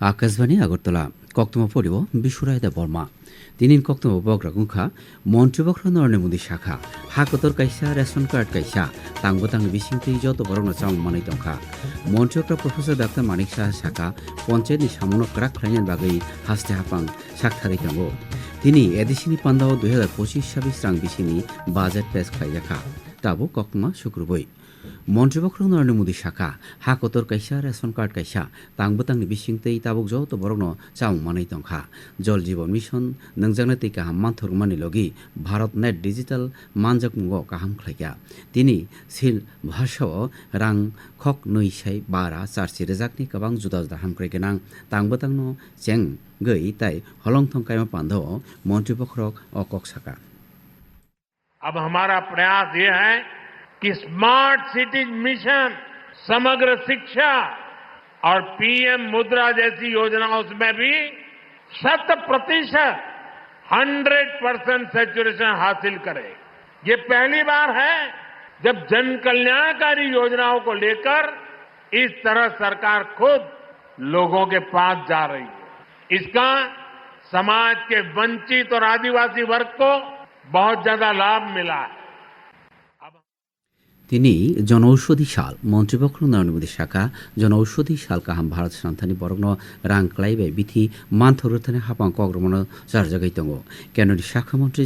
আকাশবাণী, আগরতলা। কক্তমা পড়িব বিশ্বরায়দা বর্মা। তিনি কক্তমা বগ্রা গুখা মন্ত্রী বগ্রা নরণে মোদী শাখা। হাকতর কাইসা, রেশন কার্ড কাইসা, তাঙ্গ তাং বিসিং তুই যত বরণ চাম মানে টঙ্কা মন্ত্রী বগ্রা প্রফেসর ডাক্তার মানিক শাহ শাখা, পঞ্চায়েত নি সামন ক্রাক খাইন বাগৈ হাসতে হাপাং সাক্ষা টাঙ্গো তিনি এদেশিনী পান্ডাও দুই হাজার পঁচিশ ছাব্বিশ রাং বিসিনি বাজেট পেশ খাই দেখা তাবো কক্তমা শুক্রবৈ মন্ত্রীবক্রং নরেন্দ্র মোদী সাকা হা কতর কাইসা রেশন কার্ড কাইসা তাংবো তাংনি বিসিংতেই তাবুক জও তো বরকনো চাউং মানাই তংখা। জল জীবন মিশন নংজাংনা তৈ কাহাম মানথরমানি লগি ভারত নেট ডিজিটাল মানজাক মুগ কাহাম খাইকা তিনি শিল ভাষ রাং খক নৈ সাই বারা চারসি রেজাকনি কবাং জুদা জুদা হামক্রাই গেনাং তাংবো তাংনো চেং গৈ তাই হলং থং কাইমা পান্ধ মন্ত্রীপক্ষরক অকক সাকা আব हमारा প্রয়াস ইয়ে है कि स्मार्ट सिटीज़ मिशन समग्र शिक्षा और पीएम मुद्रा जैसी योजनाओं में भी शत प्रतिशत हंड्रेड परसेंट सेचुरेशन हासिल करे। ये पहली बार है जब जन कल्याणकारी योजनाओं को लेकर इस तरह सरकार खुद लोगों के पास जा रही है। इसका समाज के वंचित और आदिवासी वर्ग को बहुत ज़्यादा लाभ मिला है। তিনি জনঔষধি সাল মন্ত্রীপক্ষ নরেন্দ্র মোদী শাখা, জনঔষধি সাল কাহাম, ভারত সান্থানি বরগ্ন, রাং, ক্লাইবাই, বিথি মানথরথানে হাপাং, কগ্রমন, চার জাগাই কেন্দ্রনি শাখা মন্ত্রী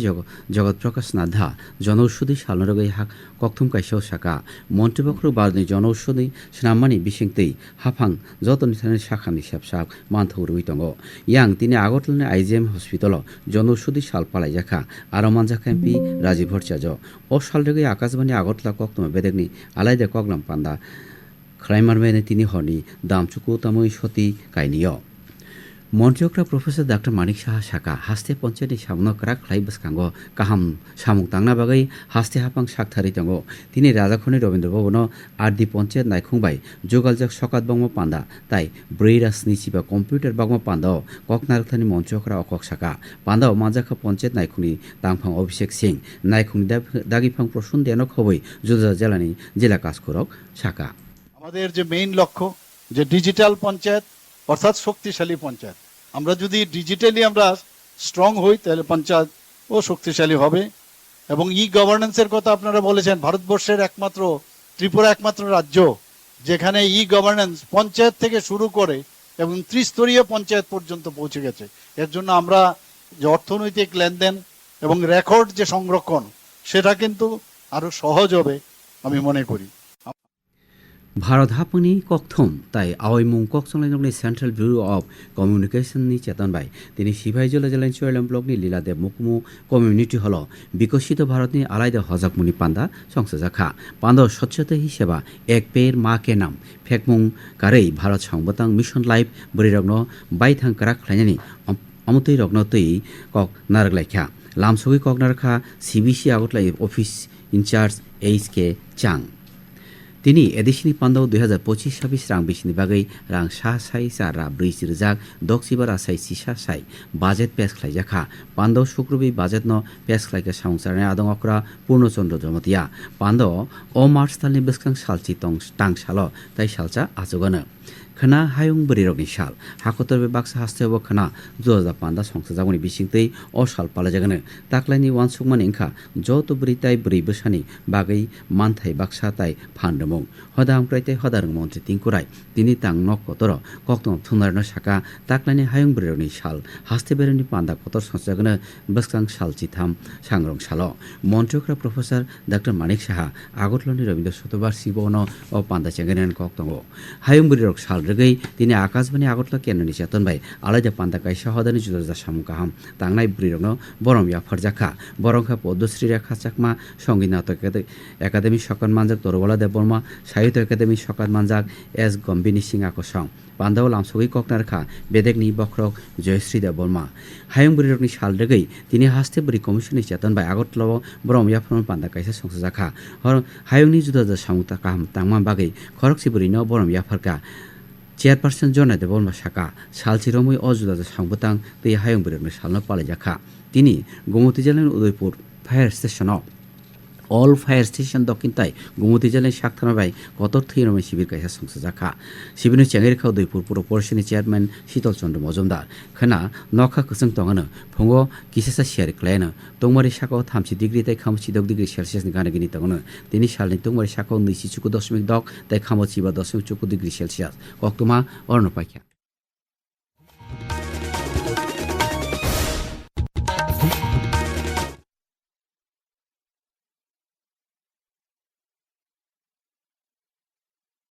জগৎ প্রকাশ নাধা, জনঔষধি সাল নরগৈ হাক, কক্থুম কাইসাও শাখা। মন্ত্রীপক্ষ বারনি জনঔষধি স্নামানি বিসিংতৈ হাফাং যতনি থানে শাখানি সেবসাক মানথরুই দङ ইয়াং তিনি আগরতলানি আইজিএম হসপিটাল জনৌষধি সাল পালাই জাখা আরও মানজাখা এমপি, রাজীব ভট্টাচার্য। ও সালরগৈ আকাশবাণী, আগরতলা কক্তম বেদেগনি আলাইদা কগলাম পান্দা। খ্রাইমারমেনে তিনি হরনি দামচুকু তামই সতী কাইনিয়। মন্ত্রীকরা প্রফেসর ডাক্তার মানিক সাহা শাখা, হাস্তে পঞ্চায়েতনি সামনো করা খ্লাই বসকাঙ্গ, কাহাম সামুক তাংনা বাগৈ হাস্তে হাপাং সাকথারি দङ তিনি রাজাখনি রবীন্দ্র ভবন আরদি পঞ্চায়েত নাইখুংবাই যোগালজাক সকাত বংম পান্দা তাই ব্রৈরা স্নিচিবা কম্পিউটার বাগম পান্দাও ককনারথানি মন্ত্রকরা অকক শাখা পান্দাও মাজাখা পঞ্চায়েত নাইখুনি তাংফাং অভিষেক সিং, নাইখুনি দাগিফাং প্রসূন দেনক হবই জুদা জেলানি, জেলা কাজকরক শাখা। আমাদের যে মেইন লক্ষ্য, যে ডিজিটাল পঞ্চায়েত অর্থাৎ শক্তিশালী পঞ্চায়েত। আমরা যদি ডিজিটালি আমরা স্ট্রং হই, তাহলে পঞ্চায়েত ও শক্তিশালী হবে। এবং ই গভর্নেন্সের কথা আপনারা বলেছেন, ভারতবর্ষের একমাত্র, ত্রিপুরা একমাত্র রাজ্য, যেখানে ই গভর্নেন্স পঞ্চায়েত থেকে শুরু করে এবং ত্রিস্তরীয় পঞ্চায়েত পর্যন্ত পৌঁছে গেছে। এর জন্য আমরা যে অর্থনৈতিক লেনদেন এবং রেকর্ড যে সংরক্ষণ, সেটা কিন্তু আরও সহজ হবে, আমি মনে করি। ভারত হাপনি ককথম তাই আওয়াই মুং কক জংলাই সেন্ট্রাল ব্যুরো অফ চেতন বাই তিনি সিপাহী জেলা জেলানি চুয়ালাম লীলা দেব মুকুমু কমিউনিটি হল বিকশিত ভারত ভারতনি আলাইদা হজাকমুনি পান্দা সংসাজাখা পান্ডা স্বচ্ছতা হি সেবা এক পের মা কে নাম ফেকমুং কারেই ভারত সংবতাং মিশন লাইফ বরিরগ্ন বাইথাং কারা খাইনি অমতই রগ্ন তৈ কক নারগলাইখা লামসগি কক নারখা CBC আগতলাই office incharge H K Chang তিনি এদেশিনী পান্ডাও দুই হাজার পঁচিশ ছাব্বিশ রাং বিশিনী বাগৈ রাং সাহ সাই চার রা ব্রিজ রিজাক দকসিবা আসাই সিসা সাই বাজেট পেস খ্লাই জাখা পান্ডাও শুক্রবি বাজেট ন প্যাস খ্লাইকে সাংসারনে আদং অকরা, পূর্ণচন্দ্র জমতিয়া। পান্ডাও অ মার্চ তাল নিবেশকাং সালচি তং টাং সাল তাই সালচা আচুগানো। khana hayung bari rogni shal hakotor be baksa haste bo khana 2005 da songsa jagoni bisingtei o shal pala jagane taklaini wan sukman engkha joto bari tai bari bashani bagai manthai baksa tai phandamong হদা আমক্রাইতে হদারং মন্ত্রী তিঙ্কুরাই তিনি তাং নকতর কক্তম থুনারন শাখা তাকলানি হায়ং বেরনি শাল হাস্তে বেরনি পান্দা কতর সংসাগন বস্কাং শাল চিথাম সাংরং শাল মন্ত্রকরা professor doctor Manik Saha আগরলনি রবীন্দ্র শতবার শিবন ও পান্দা চেঙ্গেন কক্তঙ্গ হায়ং বেরক রেগৈ তিনি আকাশবাণী আগরতলা কেন্দ্রনি চেতন বাই আলাদা পান্দা কাইসা হদানি জুদা জুদা সামু কাহাম তাংনাই বুড়িরগ্ন বরম ইয়াফার জাখা বরংখা পদ্মশ্রী রেখা চাকমা, সংগীত নাটক একাডেমি সকান মানজাক তরবলা দেব বর্মা সাহিত্য একাডেমি সকান মানজাক এস গম্বিনী সিং আকসং পান্দাও লামসগৈ ককনারখা বেদেগনি বক্রক, জয়শ্রী দেব বর্মা হায়ং বুড়িরকনি সাল রেগৈ তিনি হাস্তে বুড়ি কমিশননি চেতন বাই আগরতলাও বরম ইয়াফরন পান্দা কাইসা সংসাজাখা হর হায়ংনি জুদা সামুতা কাহাম তাংমা বাগै খরকসি বুড়ি ন বরম চেয়ারপারসন জনাই দেব বর্মা শাখা সালচিরমই অজুদা সাংবতাং তৈ হায়ং বুড়িরকনি সালন পালাইজাখা তিনি গোমতী জেলার Udaipur fire all fire station দক্ষিণ তাই গোমতী জেলায় শাক্তানা ভাই কতর থিরমে শিবির কাছে সংসা জাখা শিবিরের চেঙ্গের খাও দৈপুর পুর পরিষদের চেয়ারম্যান শীতল চন্দ্র মজুমদার। খানা নখা কুসং তঙানো ফঙ্গ কিসেসা শেয়ার ক্লায়নো। তোমারি শাখাও থামছি ডিগ্রি তাই খামসি দক ডিগ্রি সেলসিয়াস গানে গিনি তঙানো। তিনি সালনি তোমারি শাখাও নিশি চুকু দশমিক দক তাই খামসি বা দশমিক চুকু ডিগ্রি সেলসিয়াস। কক্তমা অর্ণ পাইখা।